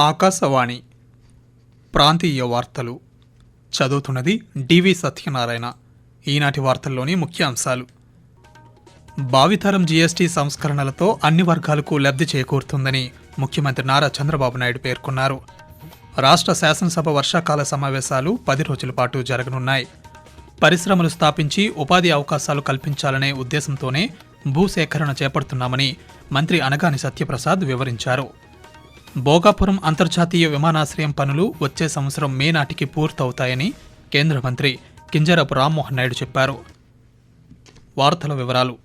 ఆకాశవాణి ప్రాంతీయ వార్తలు చదువుతున్నది డివి సత్యనారాయణ. ఈనాటి వార్తల్లోని ముఖ్య అంశాలు భావితరం జీఎస్టీ సంస్కరణలతో అన్ని వర్గాలకు లబ్ధి చేకూరుతుందని ముఖ్యమంత్రి నారా చంద్రబాబు నాయుడు పేర్కొన్నారు. రాష్ట్ర శాసనసభ వర్షాకాల సమావేశాలు పది రోజుల పాటు జరగనున్నాయి. పరిశ్రమలు స్థాపించి ఉపాధి అవకాశాలు కల్పించాలనే ఉద్దేశంతోనే భూసేకరణ చేపడుతున్నామని మంత్రి అనగాని సత్యప్రసాద్ వివరించారు. భోగాపురం అంతర్జాతీయ విమానాశ్రయం పనులు వచ్చే సంవత్సరం మే నాటికి పూర్తవుతాయని కేంద్ర మంత్రి కింజరపు రామ్మోహన్ నాయుడు చెప్పారు. వార్తల వివరాలు.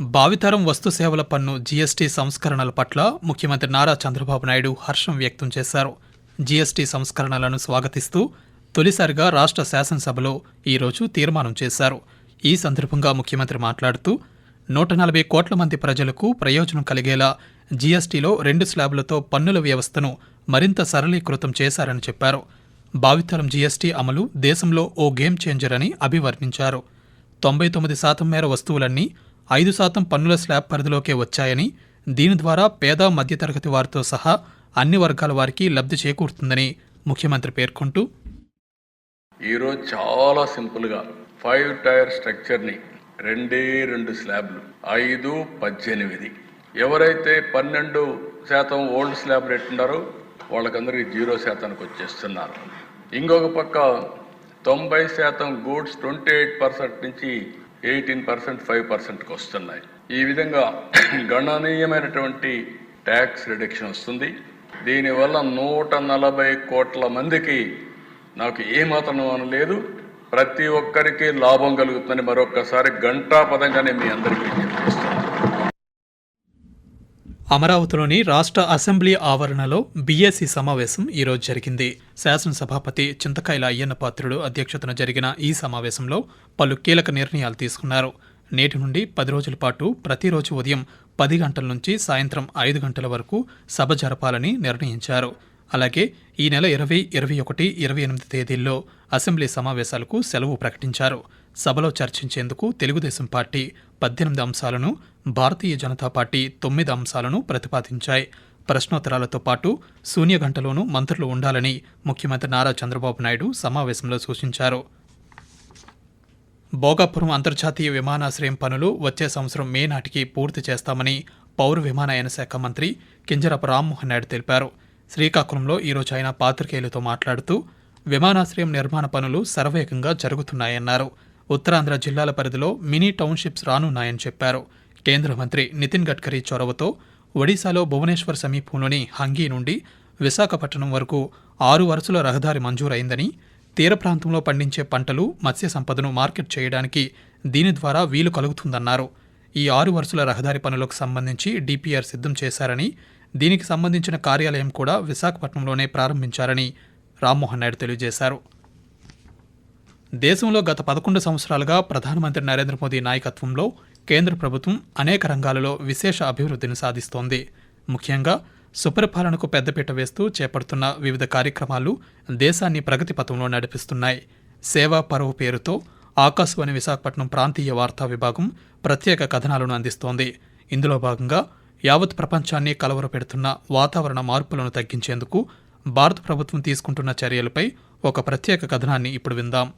భావితరం వస్తు సేవల పన్ను జీఎస్టీ సంస్కరణల పట్ల ముఖ్యమంత్రి నారా చంద్రబాబు నాయుడు హర్షం వ్యక్తం చేశారు. జీఎస్టీ సంస్కరణలను స్వాగతిస్తూ తొలిసారిగా రాష్ట్ర శాసనసభలో ఈరోజు తీర్మానం చేశారు. ఈ సందర్భంగా ముఖ్యమంత్రి మాట్లాడుతూ నూట నలభై కోట్ల మంది ప్రజలకు ప్రయోజనం కలిగేలా జీఎస్టీలో రెండు స్లాబులతో పన్నుల వ్యవస్థను మరింత సరళీకృతం చేశారని చెప్పారు. భావితరం జీఎస్టీ అమలు దేశంలో ఓ గేమ్ చేంజర్ అని అభివర్ణించారు. తొంభై తొమ్మిది శాతం మేర వస్తువులన్నీ ఐదు శాతం పన్నుల స్లాబ్ పరిధిలోకే వచ్చాయని దీని ద్వారా పేద మధ్యతరగతి వారితో సహా అన్ని వర్గాల వారికి లబ్ధి చేకూరుతుందని ముఖ్యమంత్రి పేర్కొంటూ ఈరోజు చాలా సింపుల్గా ఫైవ్ టైర్ స్ట్రక్చర్ని రెండే రెండు స్లాబ్లు ఐదు పద్దెనిమిది. ఎవరైతే పన్నెండు శాతం ఓల్డ్ స్లాబ్ రేట్ ఉన్నారో వాళ్ళకందరికీ జీరో శాతానికి వచ్చేస్తున్నారు. ఇంకొక పక్క తొంభై శాతం గూడ్స్ ట్వంటీ ఎయిట్ పర్సెంట్ నుంచి ఎయిటీన్ పర్సెంట్ ఫైవ్ పర్సెంట్కి వస్తున్నాయి. ఈ విధంగా గణనీయమైనటువంటి ట్యాక్స్ రిడక్షన్ వస్తుంది. దీనివల్ల నూట నలభై కోట్ల మందికి నాకు ఏమాత్రం అనుమానం లేదు. ప్రతి ఒక్కరికి లాభం కలుగుతుందని మరొక్కసారి గంటా పదంగానే మీ అందరికీ విజ్ఞప్తి అమరావతిలోని రాష్ట్ర అసెంబ్లీ ఆవరణలో బీఎస్సీ సమావేశం ఈరోజు జరిగింది. శాసనసభాపతి చింతకాయల అయ్యన్న పాత్రుడు అధ్యక్షతన జరిగిన ఈ సమావేశంలో పలు కీలక నిర్ణయాలు తీసుకున్నారు. నేటి నుండి పది రోజుల పాటు ప్రతిరోజు ఉదయం పది గంటల నుంచి సాయంత్రం ఐదు గంటల వరకు సభ జరపాలని నిర్ణయించారు. అలాగే ఈ నెల ఇరవై ఇరవై ఒకటి ఇరవై ఎనిమిది తేదీల్లో అసెంబ్లీ సమావేశాలకు సెలవు ప్రకటించారు. సభలో చర్చించేందుకు తెలుగుదేశం పార్టీ పద్దెనిమిది అంశాలను భారతీయ జనతా పార్టీ తొమ్మిది అంశాలను ప్రతిపాదించాయి. ప్రశ్నోత్తరాలతో పాటు శూన్య గంటలోనూ మంత్రులు ఉండాలని ముఖ్యమంత్రి నారా చంద్రబాబు నాయుడు సమావేశంలో సూచించారు. భోగాపురం అంతర్జాతీయ విమానాశ్రయం పనులు వచ్చే సంవత్సరం మే నాటికి పూర్తి చేస్తామని పౌర విమానయాన శాఖ మంత్రి కింజరపు రామ్మోహన్ నాయుడు తెలిపారు. శ్రీకాకుళంలో ఈరోజు ఆయన పాత్రికేయులతో మాట్లాడుతూ విమానాశ్రయం నిర్మాణ పనులు శరవేగంగా జరుగుతున్నాయన్నారు. ఉత్తరాంధ్ర జిల్లాల పరిధిలో మినీ టౌన్షిప్స్ రానున్నాయని చెప్పారు. కేంద్ర మంత్రి నితిన్ గడ్కరీ చొరవతో ఒడిశాలో భువనేశ్వర్ సమీపంలోని హంగీ నుండి విశాఖపట్నం వరకు ఆరు వరుసల రహదారి మంజూరైందని తీర ప్రాంతంలో పండించే పంటలు మత్స్య సంపదను మార్కెట్ చేయడానికి దీని ద్వారా వీలు కలుగుతుందన్నారు. ఈ ఆరు వరుసల రహదారి పనులకు సంబంధించి డిపిఆర్ సిద్ధం చేశారని దీనికి సంబంధించిన కార్యాలయం కూడా విశాఖపట్నంలోనే ప్రారంభించారని రామ్మోహన్ నాయుడు తెలియజేశారు. దేశంలో గత పదకొండు సంవత్సరాలుగా ప్రధానమంత్రి నరేంద్ర మోదీ నాయకత్వంలో కేంద్ర ప్రభుత్వం అనేక రంగాలలో విశేష అభివృద్ధిని సాధిస్తోంది. ముఖ్యంగా సుపరిపాలనకు పెద్దపీట వేస్తూ చేపడుతున్న వివిధ కార్యక్రమాలు దేశాన్ని ప్రగతి పథంలో నడిపిస్తున్నాయి. సేవా పరువు పేరుతో ఆకాశవాణి విశాఖపట్నం ప్రాంతీయ వార్తా విభాగం ప్రత్యేక కథనాలను అందిస్తోంది. ఇందులో భాగంగా యావత్ ప్రపంచాన్ని కలవరపెడుతున్న వాతావరణ మార్పులను తగ్గించేందుకు భారత ప్రభుత్వం తీసుకుంటున్న చర్యలపై ఒక ప్రత్యేక కథనాన్ని ఇప్పుడు విందాం.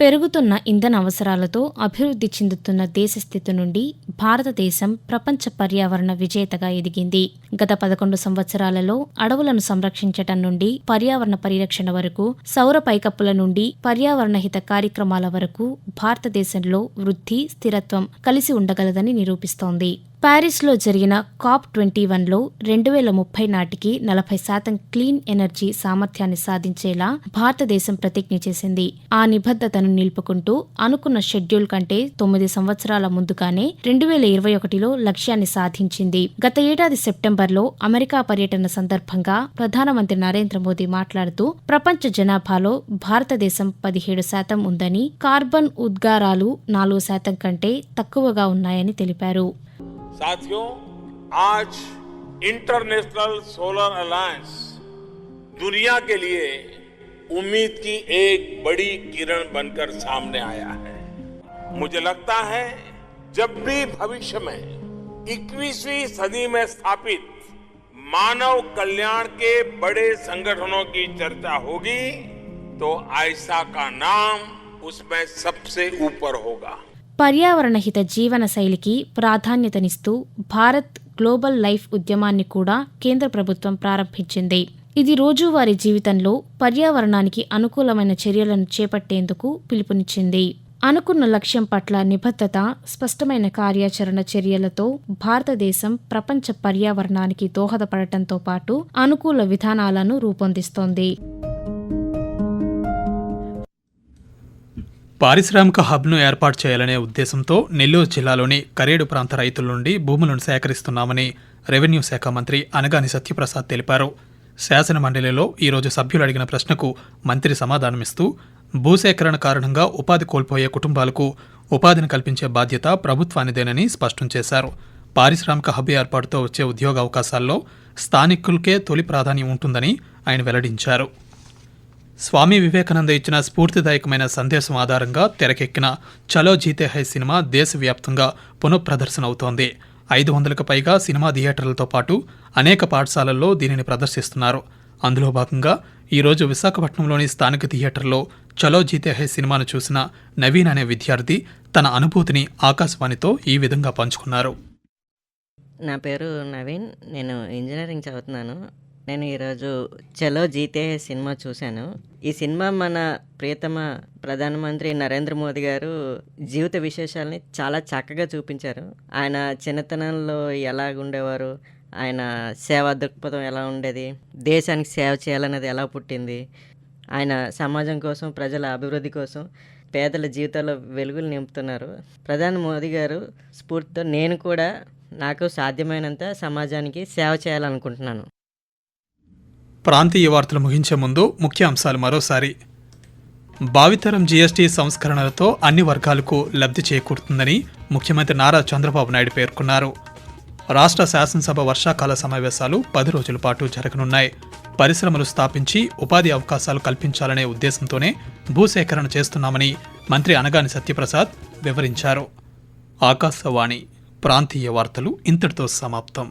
పెరుగుతున్న ఇంధన అవసరాలతో అభివృద్ధి చెందుతున్న దేశ స్థితి నుండి భారతదేశం ప్రపంచ పర్యావరణ విజేతగా ఎదిగింది. గత పదకొండు సంవత్సరాలలో అడవులను సంరక్షించటం నుండి పర్యావరణ పరిరక్షణ వరకు సౌర పైకప్పుల నుండి పర్యావరణ హిత కార్యక్రమాల వరకు భారతదేశంలో వృద్ధి స్థిరత్వం కలిసి ఉండగలదని నిరూపిస్తోంది. ప్యారిస్లో జరిగిన కాప్ ట్వంటీ వన్లో రెండు వేల ముప్పై నాటికి నలభై శాతం క్లీన్ ఎనర్జీ సామర్థ్యాన్ని సాధించేలా భారతదేశం ప్రతిజ్ఞ చేసింది. ఆ నిబద్ధతను నిలుపుకుంటూ అనుకున్న షెడ్యూల్ కంటే తొమ్మిది సంవత్సరాల ముందుగానే రెండు వేల ఇరవై ఒకటిలో లక్ష్యాన్ని సాధించింది. గత ఏడాది సెప్టెంబర్లో అమెరికా పర్యటన సందర్భంగా ప్రధానమంత్రి నరేంద్ర మోదీ మాట్లాడుతూ ప్రపంచ జనాభాలో భారతదేశం పదిహేడు శాతం ఉందని కార్బన్ ఉద్గారాలు నాలుగు శాతం కంటే తక్కువగా ఉన్నాయని తెలిపారు. साथियों, आज इंटरनेशनल सोलर अलायंस दुनिया के लिए उम्मीद की एक बड़ी किरण बनकर सामने आया है। मुझे लगता है जब भी भविष्य में 21वीं सदी में स्थापित मानव कल्याण के बड़े संगठनों की चर्चा होगी तो आयसा का नाम उसमें सबसे ऊपर होगा। పర్యావరణహిత జీవన శైలికి ప్రాధాన్యతనిస్తూ భారత్ గ్లోబల్ లైఫ్ ఉద్యమాన్ని కూడా కేంద్ర ప్రభుత్వం ప్రారంభించింది. ఇది రోజువారీ జీవితంలో పర్యావరణానికి అనుకూలమైన చర్యలను చేపట్టేందుకు పిలుపునిచ్చింది. అనుకున్న లక్ష్యం పట్ల నిబద్ధత స్పష్టమైన కార్యాచరణ చర్యలతో భారతదేశం ప్రపంచ పర్యావరణానికి దోహదపడటంతో పాటు అనుకూల విధానాలను రూపొందిస్తోంది. పారిశ్రామిక హబ్ను ఏర్పాటు చేయాలనే ఉద్దేశంతో నెల్లూరు జిల్లాలోని కరేడు ప్రాంత రైతుల నుండి భూములను సేకరిస్తున్నామని రెవెన్యూ శాఖ మంత్రి అనగాని సత్యప్రసాద్ తెలిపారు. శాసన మండలిలో ఈరోజు సభ్యులు అడిగిన ప్రశ్నకు మంత్రి సమాధానమిస్తూ భూసేకరణ కారణంగా ఉపాధి కోల్పోయే కుటుంబాలకు ఉపాధిని కల్పించే బాధ్యత ప్రభుత్వానిదేనని స్పష్టం చేశారు. పారిశ్రామిక హబ్ ఏర్పాటుతో వచ్చే ఉద్యోగ అవకాశాల్లో స్థానికులకే తొలి ప్రాధాన్యం ఉంటుందని ఆయన వెల్లడించారు. స్వామి వివేకానంద ఇచ్చిన స్ఫూర్తిదాయకమైన సందేశం ఆధారంగా తెరకెక్కిన చలో జీతే హై సినిమా దేశవ్యాప్తంగా పునఃప్రదర్శన అవుతోంది ఐదు వందలకు పైగా సినిమా థియేటర్లతో పాటు అనేక పాఠశాలల్లో దీనిని ప్రదర్శిస్తున్నారు. అందులో భాగంగా ఈరోజు విశాఖపట్నంలోని స్థానిక థియేటర్లో చలో జీతే హై సినిమాను చూసిన నవీన్ అనే విద్యార్థి తన అనుభూతిని ఆకాశవాణితో ఈ విధంగా పంచుకున్నారు. నా పేరు నవీన్. నేను ఇంజనీరింగ్ చదువుతున్నాను. నేను ఈరోజు చలో జీతే సినిమా చూశాను. ఈ సినిమా మన ప్రియతమ ప్రధానమంత్రి నరేంద్ర మోదీ గారు జీవిత విశేషాలని చాలా చక్కగా చూపించారు. ఆయన చిన్నతనంలో ఎలా ఉండేవారు ఆయన సేవా దృక్పథం ఎలా ఉండేది? దేశానికి సేవ చేయాలన్నది ఎలా పుట్టింది? ఆయన సమాజం కోసం ప్రజల అభివృద్ధి కోసం పేదల జీవితాల్లో వెలుగులు నింపుతున్నారు. ప్రధాని మోదీ గారు స్ఫూర్తితో నేను కూడా నాకు సాధ్యమైనంత సమాజానికి సేవ చేయాలనుకుంటున్నాను. ప్రాంతీయ వార్తలు ముగించే ముందు ముఖ్య అంశాలు మరోసారి. భావితరం జీఎస్టీ సంస్కరణలతో అన్ని వర్గాలకు లబ్ధి చేకూరుతుందని ముఖ్యమంత్రి నారా చంద్రబాబు నాయుడు పేర్కొన్నారు. రాష్ట్ర శాసనసభ వర్షాకాల సమావేశాలు పది రోజుల పాటు జరగనున్నాయి. పరిశ్రమలు స్థాపించి ఉపాధి అవకాశాలు కల్పించాలనే ఉద్దేశంతోనే భూసేకరణ చేస్తున్నామని మంత్రి అనగాని సత్యప్రసాద్ వివరించారు. ఆకాశవాణి ప్రాంతీయ వార్తలు ఇంతటితో సమాప్తం.